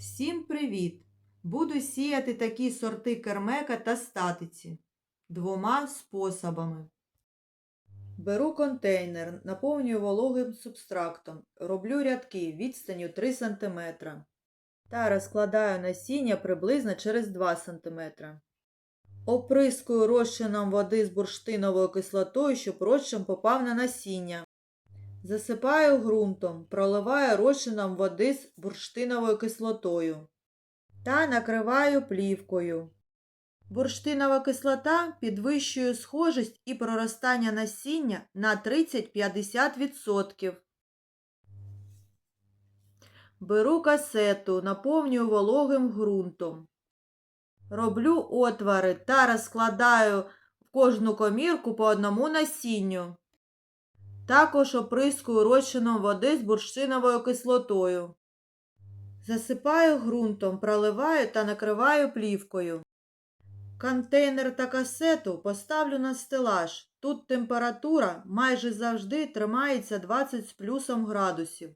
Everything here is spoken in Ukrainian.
Всім привіт! Буду сіяти такі сорти кермека та статиці двома способами. Беру контейнер, наповнюю вологим субстрактом, роблю рядки відстанню 3 см та розкладаю насіння приблизно через 2 см. Оприскую розчином води з бурштиновою кислотою, щоб розчин попав на насіння. Засипаю ґрунтом, проливаю розчином води з бурштиновою кислотою та накриваю плівкою. Бурштинова кислота підвищує схожість і проростання насіння на 30-50%. Беру касету, наповнюю вологим ґрунтом. Роблю отвори та розкладаю в кожну комірку по одному насінню. Також оприскую розчином води з бурштиновою кислотою. Засипаю ґрунтом, проливаю та накриваю плівкою. Контейнер та касету поставлю на стелаж. Тут температура майже завжди тримається 20 з плюсом градусів.